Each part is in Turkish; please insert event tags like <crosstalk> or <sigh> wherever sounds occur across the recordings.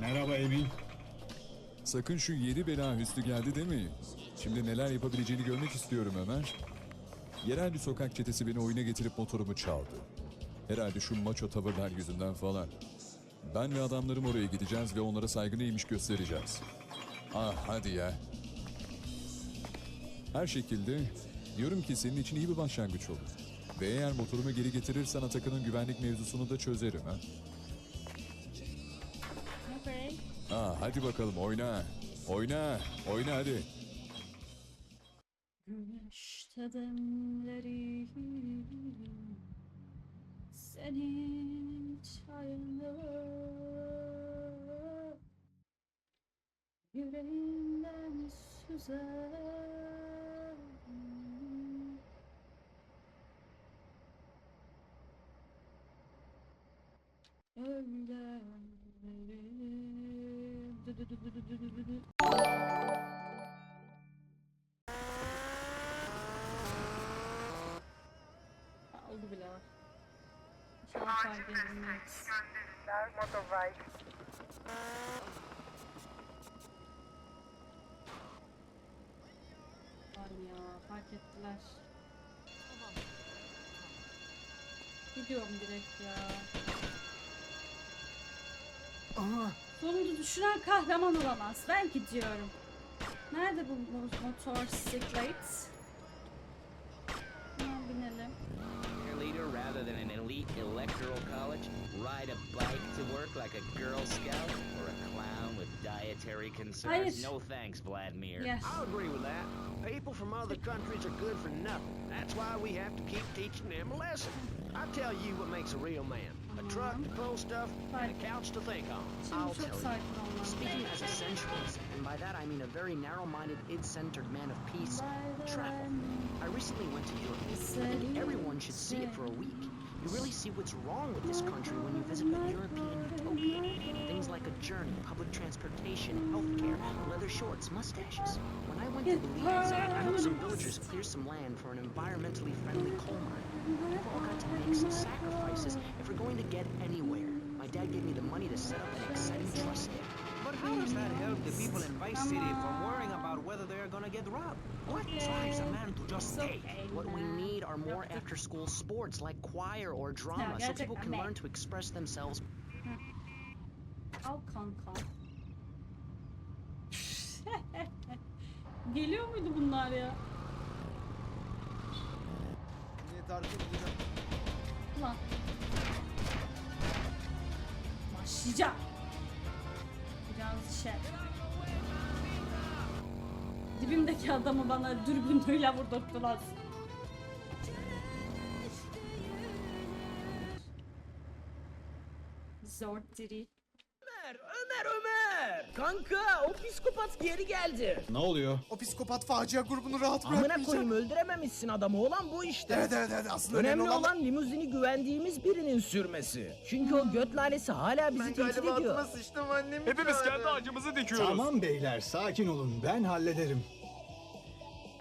Merhaba Emin. Sakın şu yedi bela Hüsnü geldi demeyin. Şimdi neler yapabileceğini görmek istiyorum Ömer. Yerel bir sokak çetesi beni oyuna getirip motorumu çaldı. Herhalde şu maço tavırlar yüzünden falan. Ben ve adamlarım oraya gideceğiz ve onlara saygı neymiş göstereceğiz. Ah hadi ya. Her şekilde diyorum ki senin için iyi bir başlangıç olur. Ve eğer motorumu geri getirirsen Atakan'ın güvenlik mevzusunu da çözerim ha. Okay. Ah hadi bakalım oyna. Oyna. Oyna hadi. Güneş tadımları senin çayını yüreğinden süzer oldu bile var. İnşallah fark edilmez. Var ya fark ettiler. Gidiyorum direkt ya. Sonunda düşüren kahraman olamaz. Ben gidiyorum. Nerede bu mo- motosiklet? Hemen binelim. Ride a bike to work like a Girl Scout, or a clown with dietary concerns? Hayır. No thanks, Vladimir. Yes. I agree with that. People from other countries are good for nothing. That's why we have to keep teaching them a lesson. I tell you what makes a real man. A truck to pull stuff and a couch to think on. Şimdi çok sakin olmam Speaking as a sensualist, and by that I mean a very narrow-minded, id-centered man of peace, travel. I recently went to Europe. I think everyone should see it for a week. You really see what's wrong with this country when you visit a European utopia. Things like a journey, public transportation, healthcare, leather shorts, mustaches. When I went to Belize, I helped some villagers clear some land for an environmentally friendly coal mine. We've all got to make some sacrifices if we're going to get anywhere. My dad gave me the money to set up an exciting trust there. But how does that help the people in Vice City from worrying about whether they're gonna get robbed? What drives a man to just So stay? What we need are more after school sports like choir or drama so people can learn to express themselves. Hmm. Al kanka. <laughs> Geliyor muydu bunlar ya? Ulan. Başlayacağım. Biraz şey. Dibimdeki adamı bana dürbünlüyle vurdurttular. Zor diri. Kanka, o psikopat geri geldi. Ne oluyor? O psikopat facia grubunu rahat Amına bırakmayacak. koyayım öldürememişsin adamı. Olan bu işte. Evet evet evet aslında Önemli olan limuzini güvendiğimiz birinin sürmesi. Çünkü o göt lanesi hala bizi tehdit ediyor. sıçtım annem. Hepimiz kendi acımızı dikiyoruz. Tamam beyler sakin olun ben hallederim.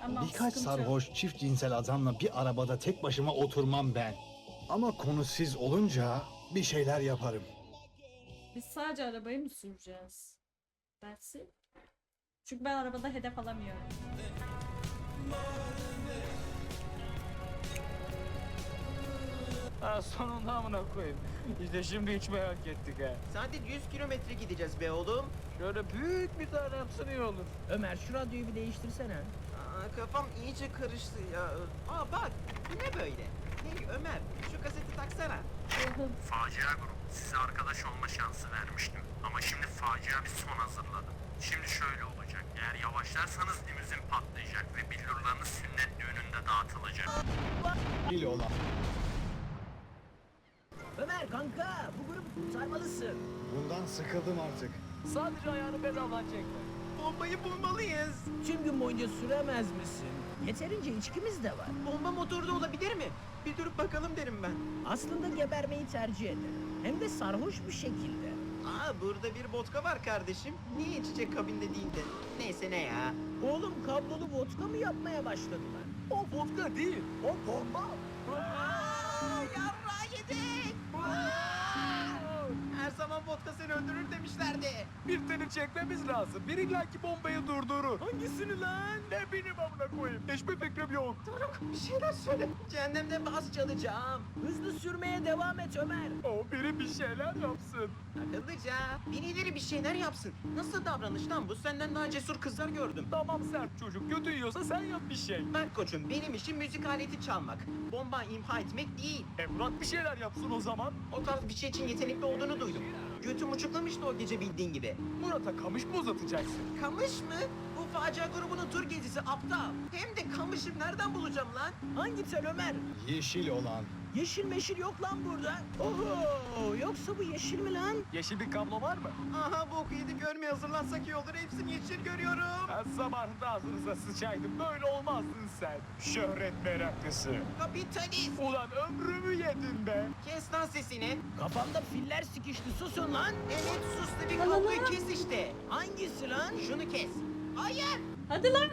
Ama Birkaç sıkıntı yok. sarhoş çift cinsel adamla bir arabada tek başıma oturmam ben. Ama konu siz olunca bir şeyler yaparım. Biz sadece arabayı mı süreceğiz? Dersi. Çünkü ben arabada hedef alamıyorum. Ha sonunda amına koyayım. İşte şimdi hiç merak ettik ha. Sadece 100 kilometre gideceğiz be oğlum. Şöyle büyük bir tane yapsın iyi olur. Ömer şu radyoyu bir değiştirsene. Aa, kafam iyice karıştı ya. Aa bak bu ne böyle? Hey Ömer şu kaseti taksana. Facia grup. Size arkadaş olma şansı vermiştim. Ama şimdi facia bir son hazırladım. Şimdi şöyle olacak. Eğer yavaşlarsanız limuzin patlayacak ve billurlarınız sünnet düğününde dağıtılacak. Bil ola. Ömer kanka, bu grubu kurtarmalısın. Bundan sıkıldım artık. Sadece ayağını pedaldan çekme. Bombayı bulmalıyız. Tüm gün boyunca süremez misin? Yeterince içkimiz de var. Bomba motorda olabilir mi? Bir durup bakalım derim ben. Aslında gebermeyi tercih ederim. Hem de sarhoş bir şekilde. Aa burada bir vodka var kardeşim. Niye içecek kabinde değil de? Neyse ne ya. Oğlum kablolu vodka mı yapmaya başladılar? O vodka değil, o bomba. Yarra yedik. Her zaman vodka seni öldürür demişlerdi. Bir tane çekmemiz lazım. Bir illaki bombayı durdurur. Hangisini lan? Ne bileyim amına koyayım. Hiçbir fikrim yok. Doruk bir şeyler söyle. Cehennemde bas çalacağım. Hızlı sürmeye devam et Ömer. O biri bir şeyler yapsın. Akıllıca. Birileri bir şeyler yapsın. Nasıl davranış lan bu? Senden daha cesur kızlar gördüm. Tamam sert çocuk. Kötü yiyorsa sen yap bir şey. Bak koçum benim işim müzik aleti çalmak. Bomba imha etmek değil. E Murat bir şeyler yapsın o zaman. O tarz bir şey için yetenekli olduğunu duydum. Götüm uçuklamıştı o gece bildiğin gibi. Murat'a kamış mı uzatacaksın? Kamış mı? Bu facia grubunun tur gezisi aptal. Hem de kamışı nereden bulacağım lan? Hangi tel Ömer? Yeşil olan. Yeşil meşil yok lan burada. Oho yoksa bu yeşil mi lan? Yeşil bir kablo var mı? Aha boku yedik görmeye hazırlansak iyi olur. Hepsini yeşil görüyorum. Ben zamanında ağzınıza sıçaydım. Böyle olmazdın sen. Şöhret meraklısı. Kapitalist. Ulan ömrümü yedin be. Kes lan sesini. Kafamda filler sıkıştı susun lan. Evet sus dedik Ana kabloyu kes işte. Hangisi lan? Şunu kes. Hayır. Hadi lan.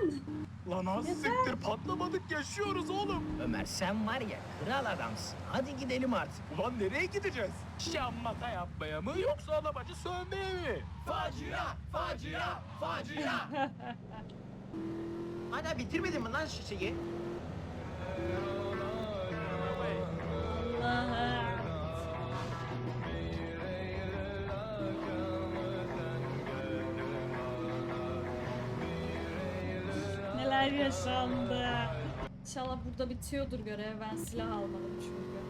Lan az siktir patlamadık yaşıyoruz oğlum. Ömer sen var ya kral adamsın. Hadi gidelim artık. Ulan nereye gideceğiz? Şammata yapmaya mı yoksa alabacı sövmeye mi? Facia, facia, facia. <laughs> Hala bitirmedin mi lan şişeyi? Aha. Neler yaşandı. İnşallah burada bitiyordur görev. Ben silah almadım çünkü.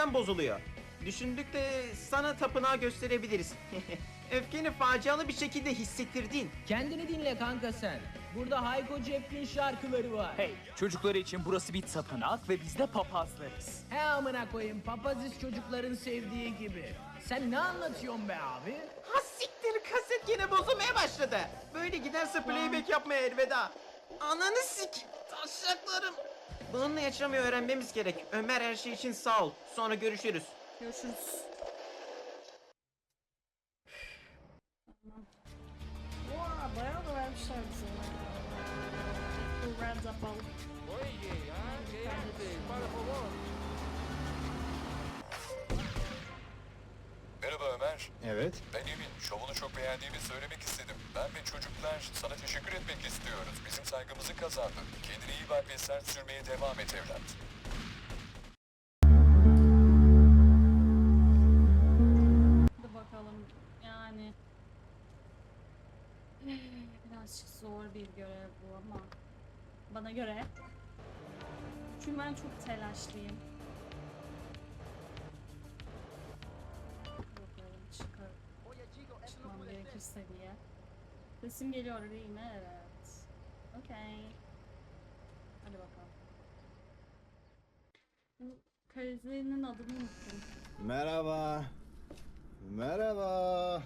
Yeniden bozuluyor. Düşündük de sana tapınağı gösterebiliriz. <laughs> Öfkeni facialı bir şekilde hissettirdin. Kendini dinle kanka sen. Burada Hayko Cepkin şarkıları var. Hey, çocukları için burası bir tapınak ve biz de papazlarız. He amına koyayım papaziz çocukların sevdiği gibi. Sen ne anlatıyorsun be abi? Ha siktir kaset yine bozulmaya başladı. Böyle giderse playback yapmaya elveda. Ananı sik. Taşaklarım. Bununla yaşamayı öğrenmemiz gerek. Ömer her şey için sağ ol. Sonra görüşürüz. Görüşürüz. Bayağı da vermişler bize. Bu red yapalım. Merhaba Ömer. Evet. Ben Emin. Şovunu çok beğendiğimi söylemek istedim. Ben ve çocuklar sana teşekkür etmek istiyoruz. Bizim saygımızı kazandın. Kendine iyi bak ve sert sürmeye devam et evlat. Hadi bakalım. Yani <sighs> birazcık zor bir görev bu ama bana göre. Çünkü ben çok telaşlıyım. Sesim geliyor değil mi? Evet. Okey. Hadi bakalım. Bu Karizinin adını unuttum. Merhaba. Merhaba.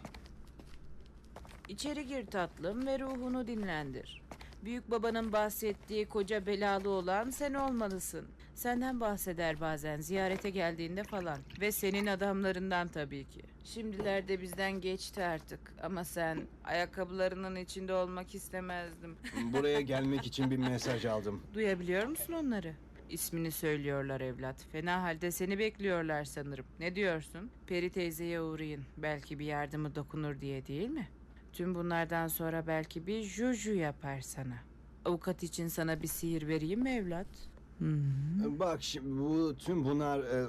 İçeri gir tatlım ve ruhunu dinlendir. Büyük babanın bahsettiği koca belalı olan sen olmalısın. Senden bahseder bazen ziyarete geldiğinde falan. Ve senin adamlarından tabii ki. Şimdilerde bizden geçti artık. Ama sen ayakkabılarının içinde olmak istemezdim. <laughs> Buraya gelmek için bir mesaj aldım. Duyabiliyor musun onları? İsmini söylüyorlar evlat. Fena halde seni bekliyorlar sanırım. Ne diyorsun? Peri teyzeye uğrayın. Belki bir yardımı dokunur diye değil mi? Tüm bunlardan sonra belki bir juju yapar sana. Avukat için sana bir sihir vereyim mi evlat? Bak şimdi bu tüm bunlar e,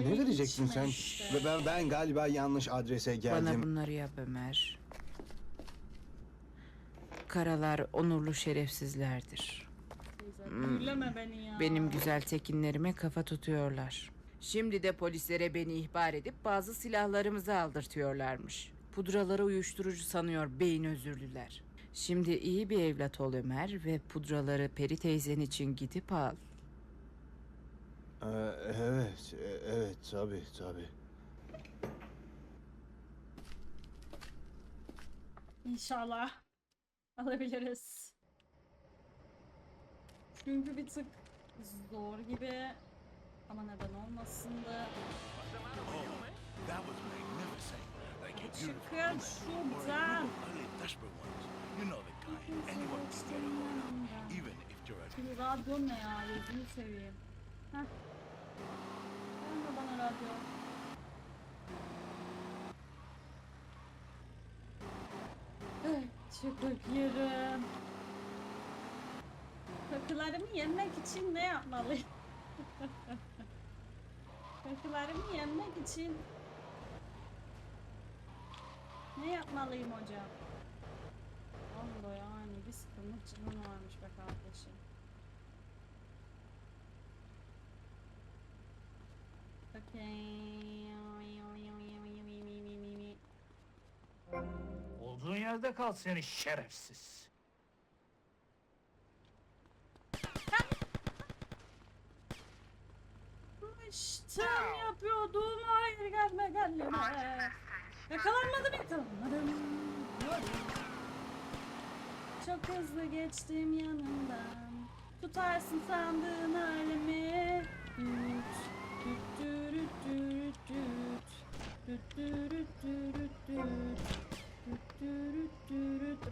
n- ne vereceksin içme sen? işte. Ve Ben, ben galiba yanlış adrese Bana geldim. bunları yap Ömer. Karalar onurlu şerefsizlerdir. Teyze, Hmm. Büyüleme beni ya. Benim güzel tekinlerime kafa tutuyorlar. Şimdi de polislere beni ihbar edip bazı silahlarımızı aldırtıyorlarmış. Pudraları uyuşturucu sanıyor beyin özürlüler. Şimdi iyi bir evlat ol Ömer ve pudraları Peri teyzen için gidip al. Ee, evet, e- evet tabii tabii. İnşallah alabiliriz. Çünkü bir tık zor gibi ama neden olmasın da çıkın şuradan. radyo ne ya gözünü seveyim. Heh. Verme bana radyo. Çıkık yerim. Kakılarımı yemek için ne yapmalıyım? <laughs> Kakılarımı yemek için ne yapmalıyım hocam? Allah yani bir sıkıntı canın varmış be kardeşim. Okay. Olduğun yerde kal seni şerefsiz. İştem yapıyordum. Hayır gelme gelme. Yakalanmadım yakalanmadım. Çok hızlı geçtim yanından. Tutarsın sandığın halimi. Düt, düt, dürüt, dürüt, düt. Düt, dürüt, dürüt, düt. Düt, dürüt, dürüt.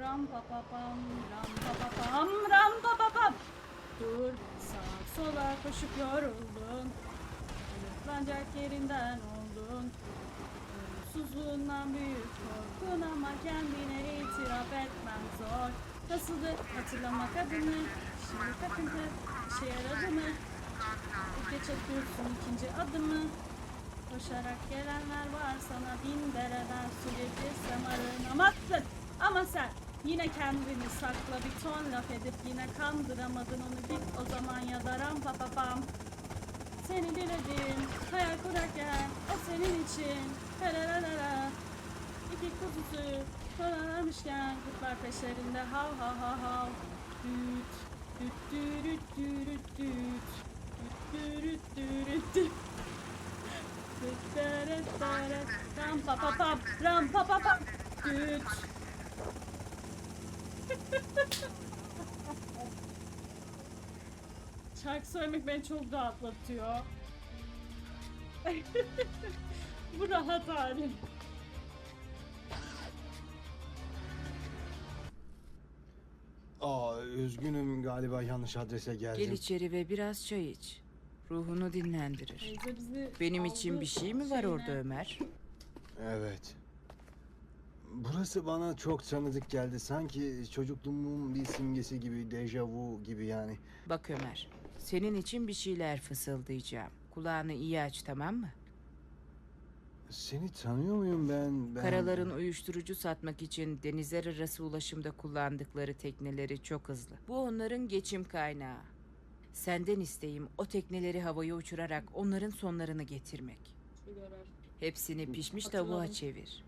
Ram pa pa pam, ram pa pa pam, ram pa pa pam. Dur, sağa sola koşup yoruldun. Yırtlanacak yerinden oldun. Ölümsüzlüğünden büyük korkun ama kendine itiraf etmen zor. Nasıldı hatırlamak adını? Şimdi takıntı işe yaradı mı? Geç atıyorsun ikinci adımı. Koşarak gelenler var. Sana bin dereden su getirsem arınamazsın. Ama sen yine kendini sakla bir ton laf edip yine kandıramadın onu. Git o zaman ya da ram pa pa pam. Seni diledim hayal kurarken o senin için. Helalalala İki kuzusu Kararmışken kurtlar peşlerinde. Hav hav hav hav. Düt Düt dürüt düt Düt dürüt dürüt düt Düt deret deret Ram pa pa Ram pa Düt Şarkı söylemek beni çok rahatlatıyor. <laughs> Bu rahat halim. Aa, üzgünüm galiba yanlış adrese geldim. Gel içeri ve biraz çay iç. Ruhunu dinlendirir. Teyze bizi Benim aldı için bir şey mi var şeyine. orada Ömer? Evet. Burası bana çok tanıdık geldi. Sanki çocukluğumun bir simgesi gibi, dejavu gibi yani. Bak Ömer, senin için bir şeyler fısıldayacağım. Kulağını iyi aç tamam mı? Seni tanıyor muyum ben? ben... Karaların uyuşturucu satmak için denizler arası ulaşımda kullandıkları tekneleri çok hızlı. Bu onların geçim kaynağı. Senden isteğim o tekneleri havaya uçurarak onların sonlarını getirmek. Hepsini pişmiş Hatırladım. tavuğa çevir.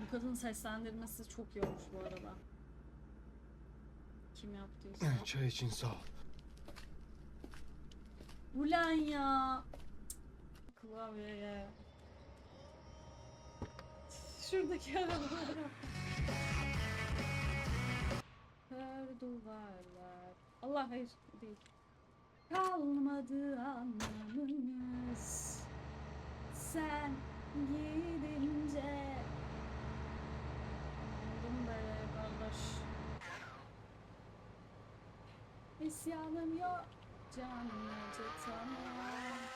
Bu kadın seslendirmesi çok iyi olmuş bu arada. Kim yaptıysa. Eh, Çay için sağ ol. Ulan ya. Klavyeye. Şuradaki arabalara. Her duvarlar. Allah hayır değil. Kalmadı anlamımız. Sen gidince. Oldum be kardeş. İsyanım yok. Canım tamam.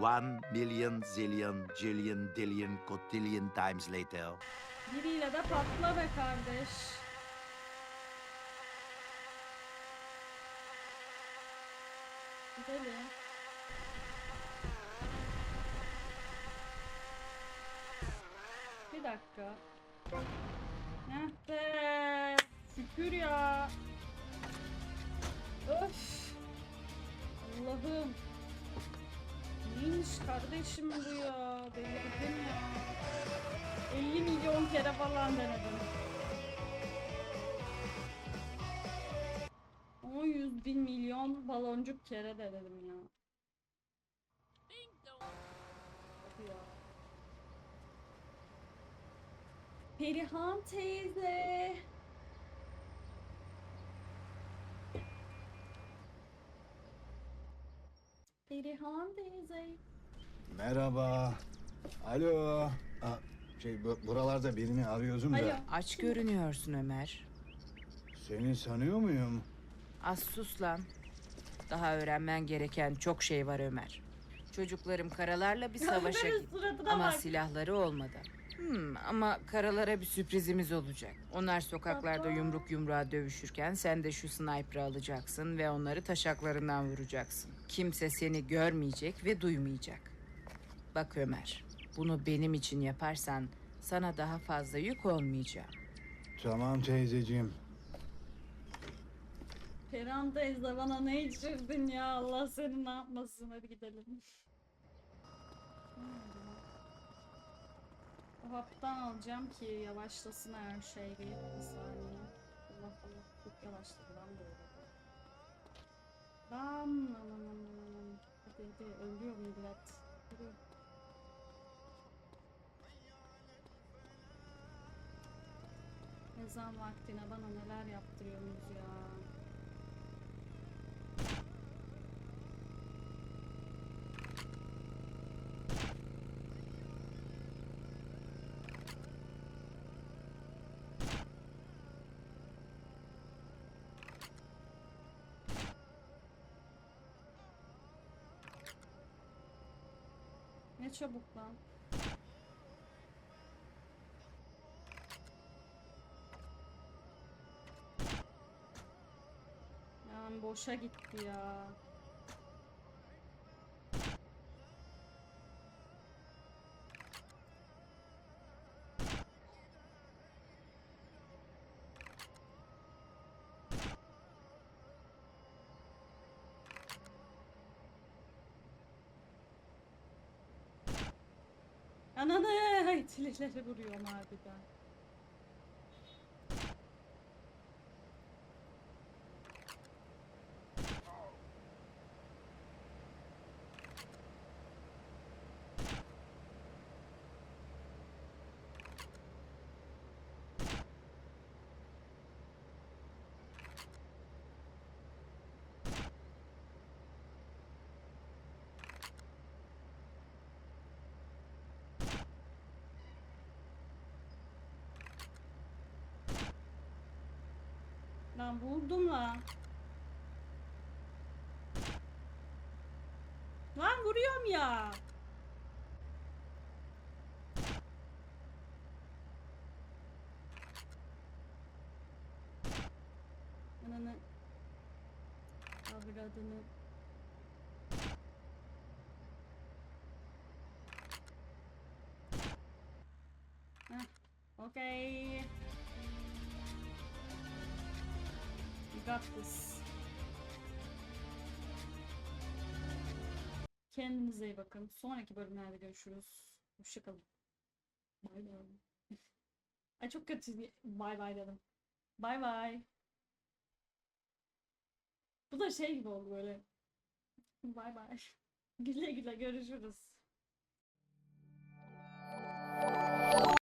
One million zillion jillion dillion cotillion times later. Biriyle de patla be kardeş. Gidelim. Bir dakika. Heh. Şükür ya. Öf. Allah'ım. Neymiş kardeşim bu ya? Delirdim ya. 50 milyon kere falan denedim. 10 yüz bin milyon baloncuk kere denedim ya. Perihan teyze. Perihan teyze. Merhaba. Alo. Aa, şey bu- buralarda birini arıyordum da. Alo. Aç görünüyorsun Ömer. Seni sanıyor muyum? Az sus lan. Daha öğrenmen gereken çok şey var Ömer. Çocuklarım karalarla bir savaşa Ömer'in gitti. suratına Ama bak. silahları olmadı. Hmm, ama karalara bir sürprizimiz olacak. Onlar sokaklarda yumruk yumruğa dövüşürken sen de şu sniper'ı alacaksın ve onları taşaklarından vuracaksın. Kimse seni görmeyecek ve duymayacak. Bak Ömer, bunu benim için yaparsan sana daha fazla yük olmayacağım. Tamam teyzeciğim. Perihan teyze bana ne içirdin ya? Allah seni ne yapmasın. Hadi gidelim. Haptan alacağım ki yavaşlasın her şey bir, saniye. Allah Allah çok yavaşladı lan bu lan lan lan lan. Hadi hadi ölüyor millet. Yürü. Ezan vaktine bana neler yaptırıyorsunuz ya. Ne çabuk lan. Yani boşa gitti ya. Ananı tilekleri vuruyorum harbiden. Lan vurdum lan. Lan vuruyorum ya. Ananı avradını Heh, okay. got this. Kendinize iyi bakın. Sonraki bölümlerde görüşürüz. Hoşçakalın. Bay bay. Ay çok kötü. Bay bay dedim. Bay bay. Bu da şey gibi oldu böyle. Bay bay. <laughs> Güle güle görüşürüz.